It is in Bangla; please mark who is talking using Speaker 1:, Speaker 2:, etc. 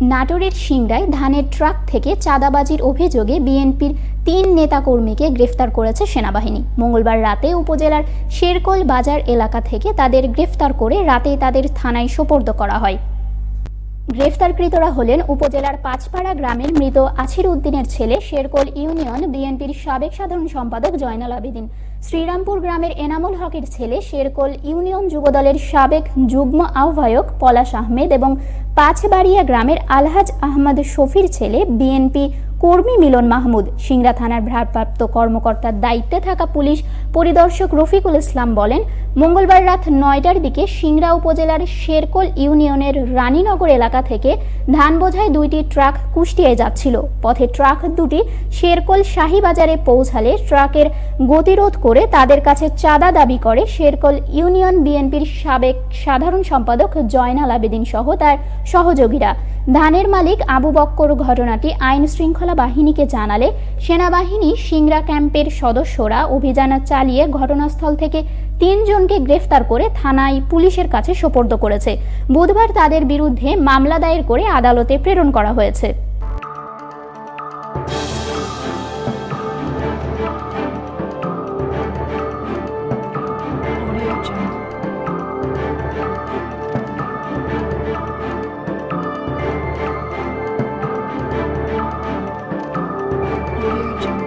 Speaker 1: নাটোরের সিংড়ায় ধানের ট্রাক থেকে চাঁদাবাজির অভিযোগে বিএনপির তিন নেতাকর্মীকে গ্রেফতার করেছে সেনাবাহিনী। মঙ্গলবার রাতে উপজেলার শেরকল বাজার এলাকা থেকে তাদের গ্রেফতার করে রাতেই তাদের থানায় সোপর্দ করা হয়। গ্রেফতারকৃতরা হলেন উপজেলার পাঁচপাড়া গ্রামের মৃত আছির উদ্দিনের ছেলে শেরকোল ইউনিয়ন বিএনপির সাবেক সাধারণ সম্পাদক জয়নাল আবেদিন। শ্রীরামপুর গ্রামের এনামুল হকের ছেলে শেরকোল ইউনিয়ন যুবদলের সাবেক যুগ্ম আহ্বায়ক পলাশ আহমেদ এবং পাঁচবাড়িয়া গ্রামের আলহাজ আহমদ শফির ছেলে বিএনপি কর্মী মিলন মাহমুদ। সিংড়া থানার ভারপ্রাপ্ত কর্মকর্তার দায়িত্বে থাকা পুলিশ পরিদর্শক রফিকুল ইসলাম বলেন, মঙ্গলবার রাত নয়টার দিকে সিংড়া উপজেলার শেরকোল ইউনিয়নের রানীনগর এলাকা থেকে ধান বোঝায় দুইটি ট্রাক কুষ্টিয়ায় যাচ্ছিল। পথে ট্রাক দুটি শেরকোল শাহীবাজারে পৌঁছালে ট্রাকের গতিরোধ করে তাদের কাছে চাঁদা দাবি করে শেরকোল ইউনিয়ন বিএনপির সাবেক সাধারণ সম্পাদক জয়নাল আবেদিন সহ তার সহযোগীরা। ধানের মালিক আবু বক্কর ঘটনাটি আইন শৃঙ্খলা বাহিনীকে জানালে সেনাবাহিনী সিংরা ক্যাম্পের সদস্যরা অভিযান চালিয়ে ঘটনাস্থল থেকে তিনজনকে গ্রেফতার করে থানায় পুলিশের কাছে সোপর্দ করেছে। বুধবার তাদের বিরুদ্ধে মামলা দায়ের করে আদালতে প্রেরণ করা হয়েছে। 旅程。